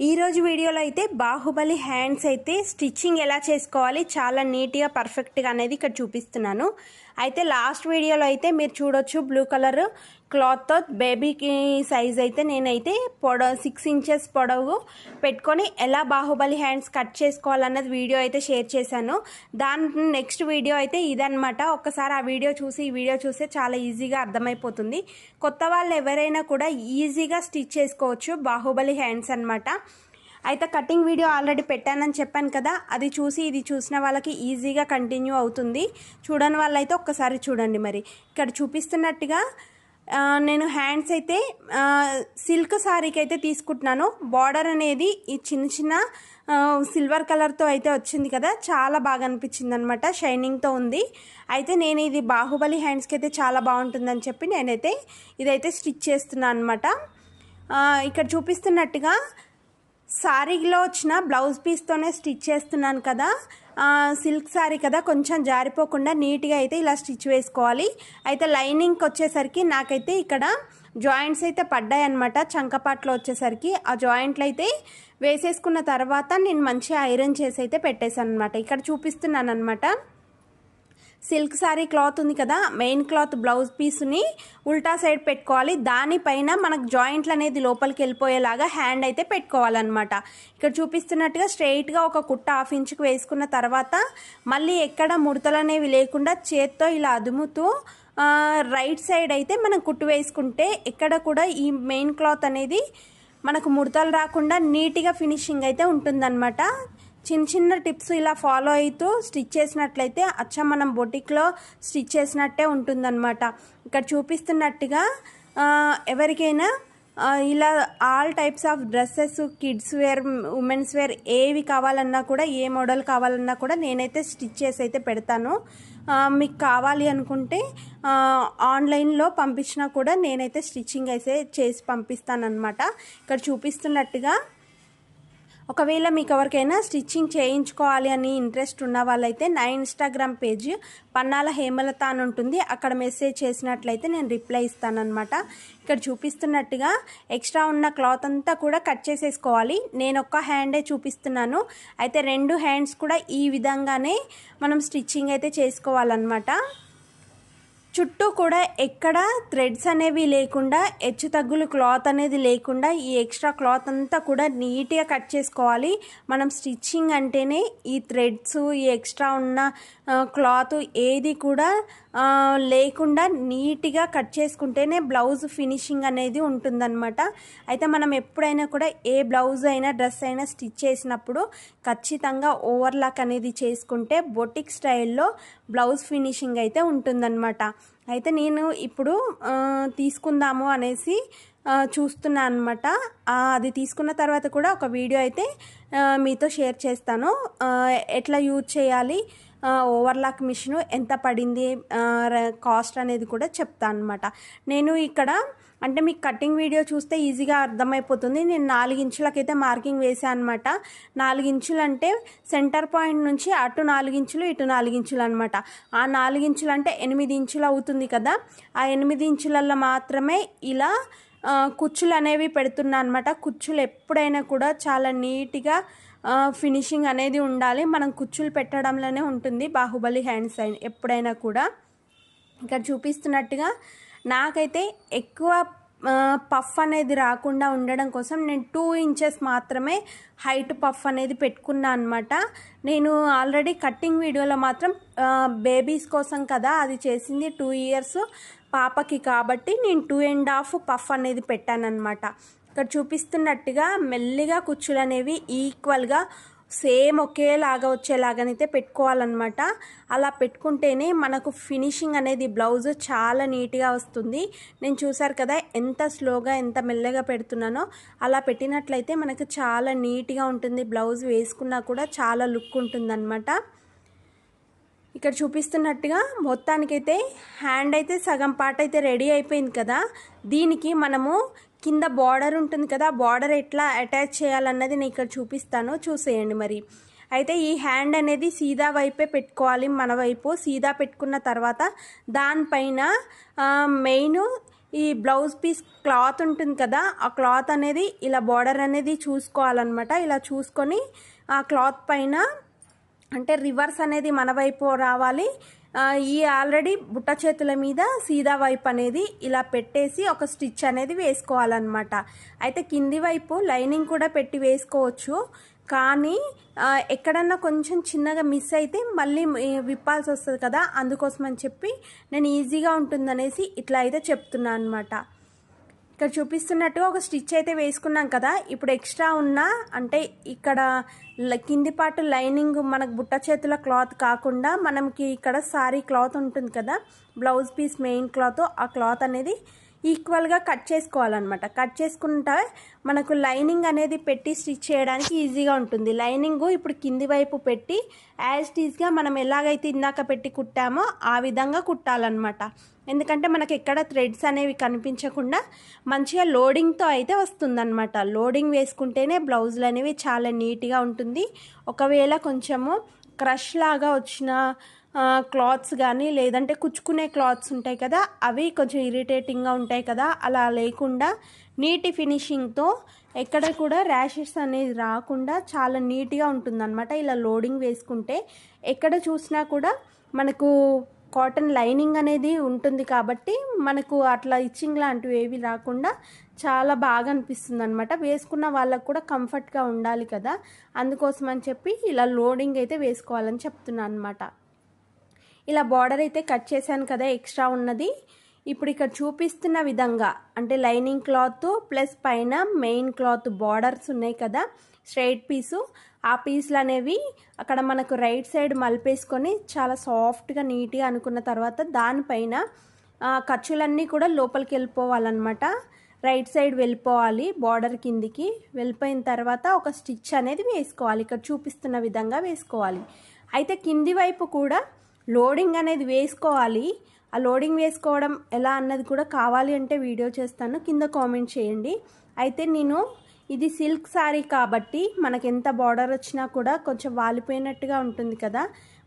ఈరోజు వీడియోలో అయితే బాహుబలి హ్యాండ్స్ అయితే స్టిచ్చింగ్ ఎలా చేసుకోవాలి చాలా నీట్గా పర్ఫెక్ట్గా అనేది ఇక్కడ చూపిస్తున్నాను. అయితే లాస్ట్ వీడియోలో అయితే మీరు చూడొచ్చు బ్లూ కలర్ క్లాత్తో బేబీకి సైజ్ అయితే నేనైతే పొడవు సిక్స్ ఇంచెస్ పొడవు పెట్టుకొని ఎలా బాహుబలి హ్యాండ్స్ కట్ చేసుకోవాలన్నది వీడియో అయితే షేర్ చేశాను. దాని నెక్స్ట్ వీడియో అయితే ఇదనమాట ఒక్కసారి ఆ వీడియో చూసి ఈ వీడియో చూస్తే చాలా ఈజీగా అర్థమైపోతుంది. కొత్త వాళ్ళు ఎవరైనా కూడా ఈజీగా స్టిచ్ చేసుకోవచ్చు బాహుబలి హ్యాండ్స్ అనమాట అయితే కటింగ్ వీడియో ఆల్రెడీ పెట్టానని చెప్పాను కదా అది చూసి ఇది చూసిన వాళ్ళకి ఈజీగా కంటిన్యూ అవుతుంది. చూడని వాళ్ళైతే ఒక్కసారి చూడండి మరి. ఇక్కడ చూపిస్తున్నట్టుగా నేను హ్యాండ్స్ అయితే సిల్క్ శారీకి అయితే తీసుకుంటున్నాను. బార్డర్ అనేది ఈ చిన్న చిన్న సిల్వర్ కలర్తో అయితే వచ్చింది కదా చాలా బాగా అనిపించింది అనమాట షైనింగ్తో ఉంది. అయితే నేను ఇది బాహుబలి హ్యాండ్స్కి అయితే చాలా బాగుంటుందని చెప్పి నేనైతే ఇదైతే స్టిచ్ చేస్తున్నాను అనమాట ఇక్కడ చూపిస్తున్నట్టుగా శారీలో వచ్చిన బ్లౌజ్ పీస్తోనే స్టిచ్ చేస్తున్నాను కదా సిల్క్ శారీ కదా కొంచెం జారిపోకుండా నీట్గా అయితే ఇలా స్టిచ్ వేసుకోవాలి. అయితే లైనింగ్కి వచ్చేసరికి నాకైతే ఇక్కడ జాయింట్స్ అయితే పడ్డాయి అనమాట చంకపాట్లో వచ్చేసరికి ఆ జాయింట్లు అయితే వేసేసుకున్న తర్వాత నేను మంచిగా ఐరన్ చేసి అయితే పెట్టేశాను అనమాట ఇక్కడ చూపిస్తున్నాను అనమాట సిల్క్ శారీ క్లాత్ ఉంది కదా మెయిన్ క్లాత్ బ్లౌజ్ పీస్ని ఉల్టా సైడ్ పెట్టుకోవాలి. దానిపైన మనకు జాయింట్లు అనేది లోపలికి వెళ్ళిపోయేలాగా హ్యాండ్ అయితే పెట్టుకోవాలన్నమాట. ఇక్కడ చూపిస్తున్నట్టుగా స్ట్రెయిట్గా ఒక కుట్ట హాఫ్ ఇంచ్కి వేసుకున్న తర్వాత మళ్ళీ ఎక్కడ ముడతలు అనేవి లేకుండా చేత్తో ఇలా అదుముతూ రైట్ సైడ్ అయితే మనం కుట్టు వేసుకుంటే ఎక్కడ కూడా ఈ మెయిన్ క్లాత్ అనేది మనకు ముడతలు రాకుండా నీట్గా ఫినిషింగ్ అయితే ఉంటుందన్నమాట. చిన్న చిన్న టిప్స్ ఇలా ఫాలో అవుతూ స్టిచ్ చేసినట్లయితే అచ్చం మనం బొటిక్లో స్టిచ్ చేసినట్టే ఉంటుందన్నమాట. ఇక్కడ చూపిస్తున్నట్టుగా ఎవరికైనా ఇలా all types of dresses kids wear women's wear ఏవి కావాలన్నా కూడా ఏ మోడల్ కావాలన్నా కూడా నేనైతే స్టిచ్ చేసి అయితే పెడతాను. మీకు కావాలి అనుకుంటే ఆన్లైన్లో పంపించినా కూడా నేనైతే స్టిచ్చింగ్ అయితే చేసి పంపిస్తానమాట ఇక్కడ చూపిస్తున్నట్టుగా ఒకవేళ మీకు ఎవరికైనా స్టిచ్చింగ్ చేయించుకోవాలి అని ఇంట్రెస్ట్ ఉన్న వాళ్ళైతే నా ఇన్స్టాగ్రామ్ పేజ్ పన్నాల హేమలత అని ఉంటుంది. అక్కడ మెసేజ్ చేసినట్లయితే నేను రిప్లై ఇస్తానమాట ఇక్కడ చూపిస్తున్నట్టుగా ఎక్స్ట్రా ఉన్న క్లాత్ అంతా కూడా కట్ చేసేసుకోవాలి. నేను ఒక్క హ్యాండే చూపిస్తున్నాను. అయితే రెండు హ్యాండ్స్ కూడా ఈ విధంగానే మనం స్టిచ్చింగ్ అయితే చేసుకోవాలన్నమాట. చుట్టూ కూడా ఎక్కడ థ్రెడ్స్ అనేవి లేకుండా హెచ్చు తగ్గులు క్లాత్ అనేది లేకుండా ఈ ఎక్స్ట్రా క్లాత్ అంతా కూడా నీట్గా కట్ చేసుకోవాలి. మనం స్టిచ్చింగ్ అంటేనే ఈ థ్రెడ్స్ ఈ ఎక్స్ట్రా ఉన్న క్లాత్ ఏది కూడా లేకుండా నీట్గా కట్ చేసుకుంటేనే బ్లౌజ్ ఫినిషింగ్ అనేది ఉంటుందన్నమాట. అయితే మనం ఎప్పుడైనా కూడా ఏ బ్లౌజ్ అయినా డ్రెస్ అయినా స్టిచ్ చేసినప్పుడు ఖచ్చితంగా ఓవర్లాక్ అనేది చేసుకుంటే బొటిక్ స్టైల్లో బ్లౌజ్ ఫినిషింగ్ అయితే ఉంటుందన్నమాట. అయితే నేను ఇప్పుడు తీసుకుందాము అనేసి చూస్తున్నా అనమాట అది తీసుకున్న తర్వాత కూడా ఒక వీడియో అయితే మీతో షేర్ చేస్తాను. ఎట్లా యూజ్ చేయాలి ఓవర్లాక్ మిషన్ ఎంత పడింది కాస్ట్ అనేది కూడా చెప్తాను అనమాట నేను ఇక్కడ అంటే మీకు కటింగ్ వీడియో చూస్తే ఈజీగా అర్థమైపోతుంది. నేను నాలుగు ఇంచులకైతే మార్కింగ్ వేసాను అనమాట నాలుగు ఇంచులు అంటే సెంటర్ పాయింట్ నుంచి అటు నాలుగు ఇంచులు ఇటు నాలుగు ఇంచులు అనమాట ఆ నాలుగు ఇంచులు అంటే ఎనిమిది ఇంచులు అవుతుంది కదా. ఆ ఎనిమిది ఇంచులలో మాత్రమే ఇలా కుచ్చులు అనేవి పెడుతున్నా అనమాట కుచ్చులు ఎప్పుడైనా కూడా చాలా నీట్గా ఫినిషింగ్ అనేది ఉండాలి. మనం కుచ్చులు పెట్టడంలోనే ఉంటుంది. బాహుబలి హ్యాండ్స్ సైన్ ఎప్పుడైనా కూడా. ఇక్కడ చూపిస్తున్నట్టుగా నాకైతే ఎక్కువ పఫ్ అనేది రాకుండా ఉండడం కోసం నేను టూ ఇంచెస్ మాత్రమే హైట్ పఫ్ అనేది పెట్టుకున్నా అనమాట నేను ఆల్రెడీ కట్టింగ్ వీడియోలో మాత్రం బేబీస్ కోసం కదా అది చేసింది టూ ఇయర్స్ పాపకి కాబట్టి నేను టూ అండ్ హాఫ్ పఫ్ అనేది పెట్టానన్నమాట. ఇక్కడ చూపిస్తున్నట్టుగా మెల్లిగా కుచ్చులు అనేవి ఈక్వల్గా సేమ్ ఒకేలాగా వచ్చేలాగానైతే పెట్టుకోవాలన్నమాట. అలా పెట్టుకుంటేనే మనకు ఫినిషింగ్ అనేది బ్లౌజ్ చాలా నీట్గా వస్తుంది. నేను చూసారు కదా ఎంత స్లోగా ఎంత మెల్లగా పెడుతున్నానో? అలా పెట్టినట్లయితే మనకు చాలా నీట్గా ఉంటుంది. బ్లౌజ్ వేసుకున్నా కూడా చాలా లుక్ ఉంటుందన్నమాట. ఇక్కడ చూపిస్తున్నట్టుగా మొత్తానికైతే హ్యాండ్ అయితే సగం పార్ట్ అయితే రెడీ అయిపోయింది కదా. దీనికి మనము కింద బార్డర్ ఉంటుంది కదా బార్డర్ ఎట్లా అటాచ్ చేయాలన్నది నేను ఇక్కడ చూపిస్తాను. చూసేయండి మరి. అయితే ఈ హ్యాండ్ అనేది సీదా వైపే పెట్టుకోవాలి మన వైపు. సీదా పెట్టుకున్న తర్వాత దానిపైన మెయిన్ ఈ బ్లౌజ్ పీస్ క్లాత్ ఉంటుంది కదా ఆ క్లాత్ అనేది ఇలా బార్డర్ అనేది చూసుకోవాలన్నమాట. ఇలా చూసుకొని ఆ క్లాత్ పైన అంటే రివర్స్ అనేది మన వైపు రావాలి. ఈ ఆల్రెడీ బుట్ట చేతుల మీద సీదా వైపు అనేది ఇలా పెట్టేసి ఒక స్టిచ్ అనేది వేసుకోవాలన్నమాట. అయితే కింది వైపు లైనింగ్ కూడా పెట్టి వేసుకోవచ్చు. కానీ ఎక్కడన్నా కొంచెం చిన్నగా మిస్ అయితే మళ్ళీ విప్పాల్సి వస్తుంది కదా అందుకోసం అని చెప్పి నేను ఈజీగా ఉంటుందనేసి ఇట్లా అయితే చెప్తున్నాను అనమాట ఇక్కడ చూపిస్తున్నట్టుగా ఒక స్టిచ్ అయితే వేసుకున్నాం కదా. ఇప్పుడు ఎక్స్ట్రా ఉన్న అంటే ఇక్కడ కింది పాటు లైనింగ్ మనకు బుట్ట చేతుల క్లాత్ కాకుండా మనకి ఇక్కడ సారీ క్లాత్ ఉంటుంది కదా. బ్లౌజ్ పీస్ మెయిన్ క్లాత్ ఆ క్లాత్ అనేది ఈక్వల్గా కట్ చేసుకోవాలన్నమాట. కట్ చేసుకుంటే మనకు లైనింగ్ అనేది పెట్టి స్టిచ్ చేయడానికి ఈజీగా ఉంటుంది. లైనింగ్ ఇప్పుడు కింది వైపు పెట్టి యాజ్ టీజ్గా మనం ఎలాగైతే ఇందాక పెట్టి కుట్టామో ఆ విధంగా కుట్టాలన్నమాట. ఎందుకంటే మనకి ఎక్కడ థ్రెడ్స్ అనేవి కనిపించకుండా మంచిగా లోడింగ్తో అయితే వస్తుందన్నమాట. లోడింగ్ వేసుకుంటేనే బ్లౌజులు అనేవి చాలా నీట్గా ఉంటుంది. ఒకవేళ కొంచెము క్రష్ లాగా వచ్చిన క్లాత్స్ కానీ లేదంటే కుచ్చుకునే క్లాత్స్ ఉంటాయి కదా అవి కొంచెం ఇరిటేటింగ్గా ఉంటాయి కదా అలా లేకుండా నీటి ఫినిషింగ్తో ఎక్కడ కూడా ర్యాషెస్ అనేది రాకుండా చాలా నీట్గా ఉంటుందన్నమాట. ఇలా లోడింగ్ వేసుకుంటే ఎక్కడ చూసినా కూడా మనకు కాటన్ లైనింగ్ అనేది ఉంటుంది కాబట్టి మనకు అట్లా ఇచ్చింగ్ లాంటివి ఏవి రాకుండా చాలా బాగా అనిపిస్తుంది అనమాట వేసుకున్న వాళ్ళకు కూడా కంఫర్ట్గా ఉండాలి కదా. అందుకోసం అని చెప్పి ఇలా లోడింగ్ అయితే వేసుకోవాలని చెప్తున్నాను అనమాట ఇలా బార్డర్ అయితే కట్ చేశాను కదా ఎక్స్ట్రా ఉన్నది. ఇప్పుడు ఇక్కడ చూపిస్తున్న విధంగా అంటే లైనింగ్ క్లాత్ ప్లస్ పైన మెయిన్ క్లాత్ బార్డర్స్ ఉన్నాయి కదా. స్ట్రైట్ పీసు ఆ పీసులు అనేవి అక్కడ మనకు రైట్ సైడ్ మలిపేసుకొని చాలా సాఫ్ట్గా నీట్గా అనుకున్న తర్వాత దానిపైన ఖర్చులన్నీ కూడా లోపలికి వెళ్ళిపోవాలన్నమాట. రైట్ సైడ్ వెళ్ళిపోవాలి బార్డర్ కిందికి వెళ్ళిపోయిన తర్వాత ఒక స్టిచ్ అనేది వేసుకోవాలి. ఇక్కడ చూపిస్తున్న విధంగా వేసుకోవాలి. అయితే కింది వైపు కూడా లోడింగ్ అనేది వేసుకోవాలి. ఆ లోడింగ్ వేసుకోవడం ఎలా అన్నది కూడా కావాలి అంటే వీడియో చేస్తాను. కింద కామెంట్ చేయండి. అయితే నేను ఇది సిల్క్ శారీ కాబట్టి మనకి ఎంత బార్డర్ వచ్చినా కూడా కొంచెం వాలిపోయినట్టుగా ఉంటుంది కదా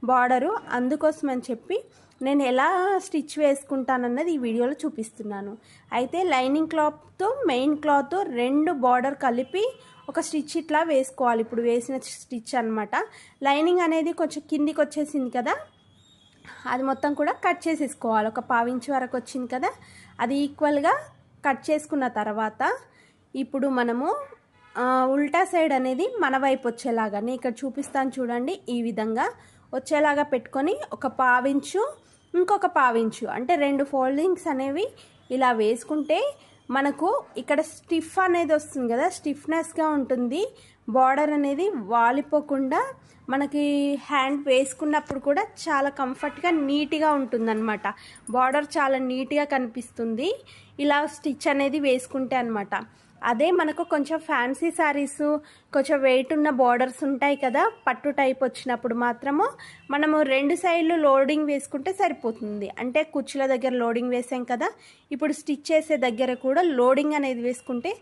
బార్డరు. అందుకోసం అని చెప్పి నేను ఎలా స్టిచ్ వేసుకుంటానన్నది ఈ వీడియోలో చూపిస్తున్నాను. అయితే లైనింగ్ క్లాత్తో మెయిన్ క్లాత్ రెండు బార్డర్ కలిపి ఒక స్టిచ్ ఇట్లా వేసుకోవాలి. ఇప్పుడు వేసిన స్టిచ్ అనమాట లైనింగ్ అనేది కొంచెం కిందికి వచ్చేసింది కదా. అది మొత్తం కూడా కట్ చేసేసుకోవాలి. ఒక పావించి వరకు వచ్చింది కదా. అది ఈక్వల్గా కట్ చేసుకున్న తర్వాత ఇప్పుడు మనము ఉల్టా సైడ్ అనేది మన వైపు వచ్చేలాగా నేను ఇక్కడ చూపిస్తాను చూడండి ఈ విధంగా వచ్చేలాగా పెట్టుకొని ఒక పావించు ఇంకొక పావించు. అంటే రెండు ఫోల్డింగ్స్ అనేవి ఇలా వేసుకుంటే మనకు ఇక్కడ స్టిఫ్ అనేది వస్తుంది కదా స్టిఫ్నెస్గా ఉంటుంది. బార్డర్ అనేది వాలిపోకుండా మనకి హ్యాండ్ వేసుకున్నప్పుడు కూడా చాలా కంఫర్ట్గా నీట్గా ఉంటుందన్నమాట. బార్డర్ చాలా నీట్గా కనిపిస్తుంది. ఇలా స్టిచ్ అనేది వేసుకుంటే అనమాట అదే మనకు కొంచెం ఫ్యాన్సీ శారీస్ కొంచెం వెయిట్ ఉన్న బార్డర్స్ ఉంటాయి కదా పట్టు టైప్ వచ్చినప్పుడు మాత్రము మనము రెండు సైడ్లు లోడింగ్ వేసుకుంటే సరిపోతుంది. అంటే కుచ్చుల దగ్గర లోడింగ్ వేసాం కదా ఇప్పుడు స్టిచ్ చేసే దగ్గర కూడా లోడింగ్ అనేది వేసుకుంటే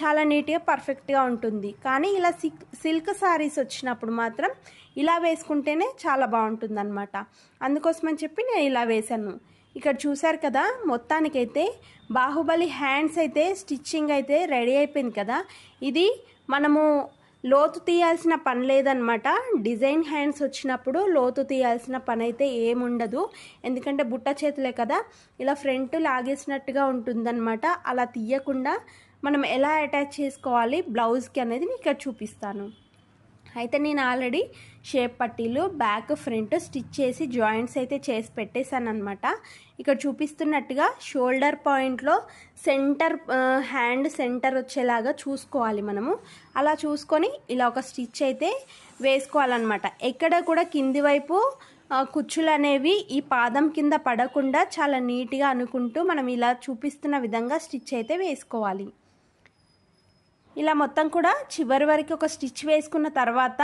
చాలా నీట్గా పర్ఫెక్ట్గా ఉంటుంది. కానీ ఇలా సిల్క్ సిల్క్ శారీస్ వచ్చినప్పుడు మాత్రం ఇలా వేసుకుంటేనే చాలా బాగుంటుంది అనమాట అందుకోసమని చెప్పి నేను ఇలా వేశాను ఇక్కడ చూసారు కదా మొత్తానికైతే బాహుబలి హ్యాండ్స్ అయితే స్టిచ్చింగ్ అయితే రెడీ అయిపోయింది కదా. ఇది మనము లోతు తీయాల్సిన పని లేదనమాట. డిజైన్ హ్యాండ్స్ వచ్చినప్పుడు లోతు తీయాల్సిన పని అయితే ఏముండదు. ఎందుకంటే బుట్ట చేతులే కదా ఇలా ఫ్రంట్ లాగేసినట్టుగా ఉంటుందన్నమాట అలా తీయకుండా మనం ఎలా అటాచ్ చేసుకోవాలి బ్లౌజ్కి అనేది నేను ఇక్కడ చూపిస్తాను. అయితే నేను ఆల్రెడీ షేప్ పట్టీలు బ్యాక్ ఫ్రంట్ స్టిచ్ చేసి జాయింట్స్ అయితే చేసి పెట్టేశాను అనమాట ఇక్కడ చూపిస్తున్నట్టుగా షోల్డర్ పాయింట్లో సెంటర్ హ్యాండ్ సెంటర్ వచ్చేలాగా చూసుకోవాలి మనము. అలా చూసుకొని ఇలా ఒక స్టిచ్ అయితే వేసుకోవాలన్నమాట. ఎక్కడ కూడా కింది వైపు కుచ్చులు అనేవి ఈ పాదం కింద పడకుండా చాలా నీట్గా అనుకుంటూ మనం ఇలా చూపిస్తున్న విధంగా స్టిచ్ అయితే వేసుకోవాలి. ఇలా మొత్తం కూడా చివరి వరకు ఒక స్టిచ్ వేసుకున్న తర్వాత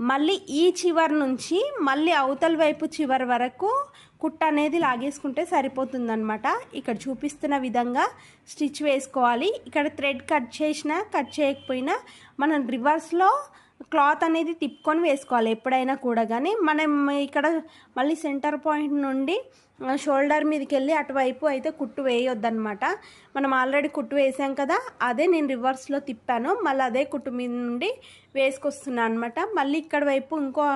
మళ్ళీ ఈ చివరి నుంచి మళ్ళీ అవతల వైపు చివరి వరకు కుట్ట అనేది లాగేసుకుంటే సరిపోతుందనమాట ఇక్కడ చూపిస్తున్న విధంగా స్టిచ్ వేసుకోవాలి. ఇక్కడ థ్రెడ్ కట్ చేసినా కట్ చేయకపోయినా మనం రివర్స్లో క్లాత్ అనేది తిప్పుకొని వేసుకోవాలి ఎప్పుడైనా కూడా. కానీ మనం ఇక్కడ మళ్ళీ సెంటర్ పాయింట్ నుండి షోల్డర్ మీదకి వెళ్ళి అటువైపు అయితే కుట్టు వేయొద్దనమాట మనం ఆల్రెడీ కుట్టు వేసాం కదా అదే నేను రివర్స్లో తిప్పాను. మళ్ళీ అదే కుట్టు మీద నుండి వేసుకొస్తున్నాను అనమాట మళ్ళీ ఇక్కడ వైపు ఇంకో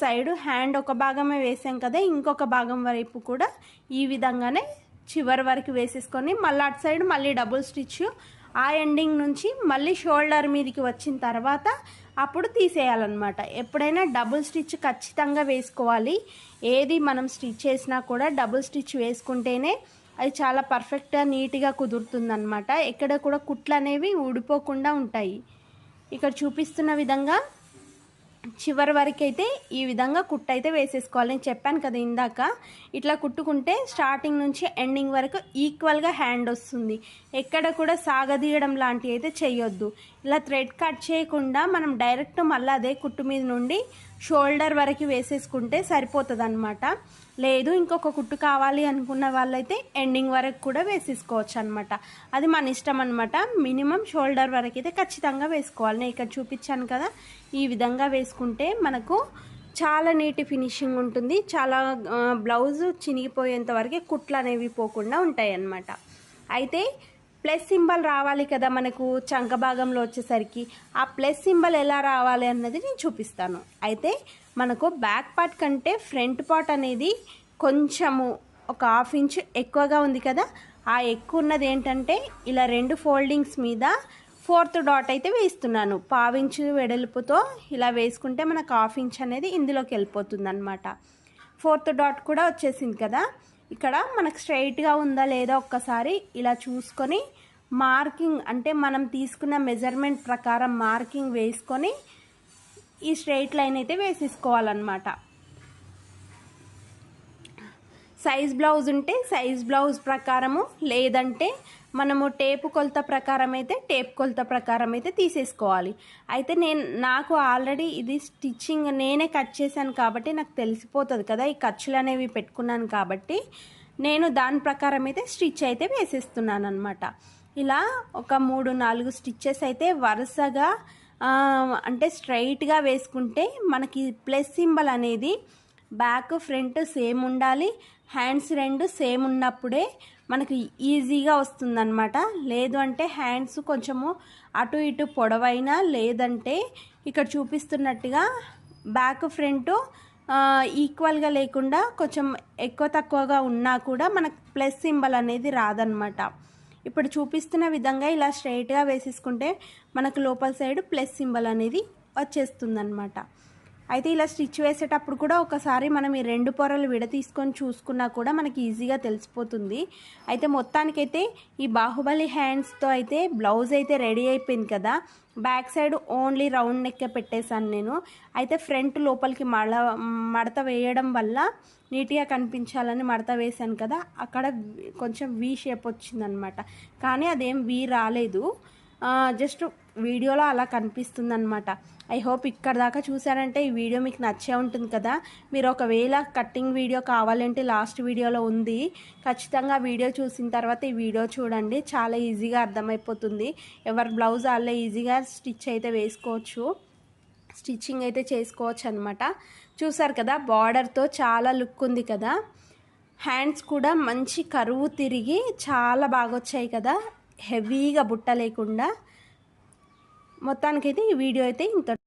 సైడ్ హ్యాండ్ ఒక భాగమే వేసాం కదా ఇంకొక భాగం వైపు కూడా ఈ విధంగానే చివరి వరకు వేసేసుకొని మళ్ళీ అటు సైడ్ మళ్ళీ డబుల్ స్టిచ్ ఆ ఎండింగ్ నుంచి మళ్ళీ షోల్డర్ మీదకి వచ్చిన తర్వాత అప్పుడు తీసేయాలన్నమాట. ఎప్పుడైనా డబుల్ స్టిచ్ ఖచ్చితంగా వేసుకోవాలి. ఏది మనం స్టిచ్ చేసినా కూడా డబుల్ స్టిచ్ వేసుకుంటేనే అది చాలా పర్ఫెక్ట్గా నీట్గా కుదురుతుందన్నమాట. ఎక్కడ కూడా కుట్లు అనేవి ఊడిపోకుండా ఉంటాయి. ఇక్కడ చూపిస్తున్న విధంగా చివరి వరకు అయితే ఈ విధంగా కుట్టు అయితే వేసేసుకోవాలి. నేను చెప్పాను కదా ఇందాక ఇట్లా కుట్టుకుంటే స్టార్టింగ్ నుంచి ఎండింగ్ వరకు ఈక్వల్గా హ్యాండ్ వస్తుంది. ఎక్కడ కూడా సాగదీయడం లాంటివి అయితే చేయొద్దు ఇలా థ్రెడ్ కట్ చేయకుండా మనం డైరెక్ట్ మళ్ళీ అదే కుట్టు మీద నుండి షోల్డర్ వరకు వేసేసుకుంటే సరిపోతుంది లేదు ఇంకొక కుట్టు కావాలి అనుకున్న వాళ్ళైతే ఎండింగ్ వరకు కూడా వేసేసుకోవచ్చు అనమాట అది మన ఇష్టం అనమాట మినిమం షోల్డర్ వరకు అయితే ఖచ్చితంగా వేసుకోవాలి. నేను ఇక్కడ చూపించాను కదా ఈ విధంగా వేసుకుంటే మనకు చాలా నీటి ఫినిషింగ్ ఉంటుంది. చాలా బ్లౌజ్ చినిగిపోయేంత వరకే కుట్లు అనేవి పోకుండా ఉంటాయి అన్నమాట. అయితే ప్లస్ సింబల్ రావాలి కదా మనకు చంక భాగంలో వచ్చేసరికి. ఆ ప్లస్ సింబల్ ఎలా రావాలి అన్నది నేను చూపిస్తాను. అయితే మనకు బ్యాక్ పార్ట్ కంటే ఫ్రంట్ పార్ట్ అనేది కొంచెము ఒక హాఫ్ ఇంచ్ ఎక్కువగా ఉంది కదా? ఆ ఎక్కువ ఉన్నది ఏంటంటే ఇలా రెండు ఫోల్డింగ్స్ మీద ఫోర్త్ డాట్ అయితే వేస్తున్నాను పావించు వెడల్పుతో ఇలా వేసుకుంటే మనకు హాఫ్ ఇంచ్ అనేది ఇందులోకి వెళ్ళిపోతుంది అనమాట ఫోర్త్ డాట్ కూడా వచ్చేసింది కదా? ఇక్కడ మనకు స్ట్రైట్గా ఉందా లేదా ఒక్కసారి ఇలా చూసుకొని మార్కింగ్ అంటే మనం తీసుకున్న మెజర్మెంట్ ప్రకారం మార్కింగ్ వేసుకొని ఈ స్ట్రైట్ లైన్ అయితే వేసేసుకోవాలన్నమాట. సైజ్ బ్లౌజ్ ఉంటే సైజ్ బ్లౌజ్ ప్రకారము లేదంటే మనము టేపు కొలత ప్రకారం అయితే టేప్ కొలత ప్రకారం అయితే తీసేసుకోవాలి. అయితే నేను నాకు ఆల్రెడీ ఇది స్టిచ్చింగ్ నేనే కట్ చేశాను కాబట్టి నాకు తెలిసిపోతుంది కదా ఈ ఖర్చులు అనేవి పెట్టుకున్నాను కాబట్టి నేను దాని ప్రకారం అయితే స్టిచ్ అయితే వేసేస్తున్నాను అనమాట ఇలా ఒక మూడు నాలుగు స్టిచ్చెస్ అయితే వరుసగా అంటే స్ట్రైట్గా వేసుకుంటే మనకి ప్లస్ సింబల్ అనేది బ్యాక్ ఫ్రంట్ సేమ్ ఉండాలి. హ్యాండ్స్ రెండు సేమ్ ఉన్నప్పుడే మనకి ఈజీగా వస్తుందన్నమాట. లేదు అంటే హ్యాండ్స్ కొంచెము అటు ఇటు పొడవైనా లేదంటే ఇక్కడ చూపిస్తున్నట్టుగా బ్యాక్ ఫ్రంట్ ఈక్వల్గా లేకుండా కొంచెం ఎక్కువ తక్కువగా ఉన్నా కూడా మనకు ప్లస్ సింబల్ అనేది రాదనమాట ఇప్పుడు చూపిస్తున్న విధంగా ఇలా స్ట్రైట్గా వేసేసుకుంటే మనకు లోపల సైడ్ ప్లస్ సింబల్ అనేది వచ్చేస్తుందన్నమాట. అయితే ఇలా స్టిచ్ వేసేటప్పుడు కూడా ఒకసారి మనం ఈ రెండు పొరలు విడతీసుకొని చూసుకున్నా కూడా మనకి ఈజీగా తెలిసిపోతుంది. అయితే మొత్తానికైతే ఈ బాహుబలి హ్యాండ్స్తో అయితే బ్లౌజ్ అయితే రెడీ అయిపోయింది కదా. బ్యాక్ సైడ్ ఓన్లీ రౌండ్ నెక్క పెట్టేశాను నేను. అయితే ఫ్రంట్ లోపలికి మడ మడత వేయడం వల్ల నీట్గా కనిపించాలని మడత వేశాను కదా. అక్కడ కొంచెం వీ షేప్ వచ్చిందనమాట. కానీ అదేం వీ రాలేదు. జస్ట్ వీడియోలో అలా కనిపిస్తుంది అనమాట ఐ హోప్ ఇక్కడ దాకా చూసారంటే ఈ వీడియో మీకు నచ్చే ఉంటుంది కదా. మీరు ఒకవేళ కట్టింగ్ వీడియో కావాలంటే లాస్ట్ వీడియోలో ఉంది. ఖచ్చితంగా వీడియో చూసిన తర్వాత ఈ వీడియో చూడండి. చాలా ఈజీగా అర్థమైపోతుంది. ఎవరి బ్లౌజ్ వాళ్ళే ఈజీగా స్టిచ్ అయితే వేసుకోవచ్చు. స్టిచ్చింగ్ అయితే చేసుకోవచ్చు అనమాట చూసారు కదా బార్డర్తో చాలా లుక్ ఉంది కదా. హ్యాండ్స్ కూడా మంచి కరువు తిరిగి చాలా బాగా వచ్చాయి కదా. హెవీగా బుట్ట లేకుండా. మొత్తానికైతే ఈ వీడియో అయితే ఇంత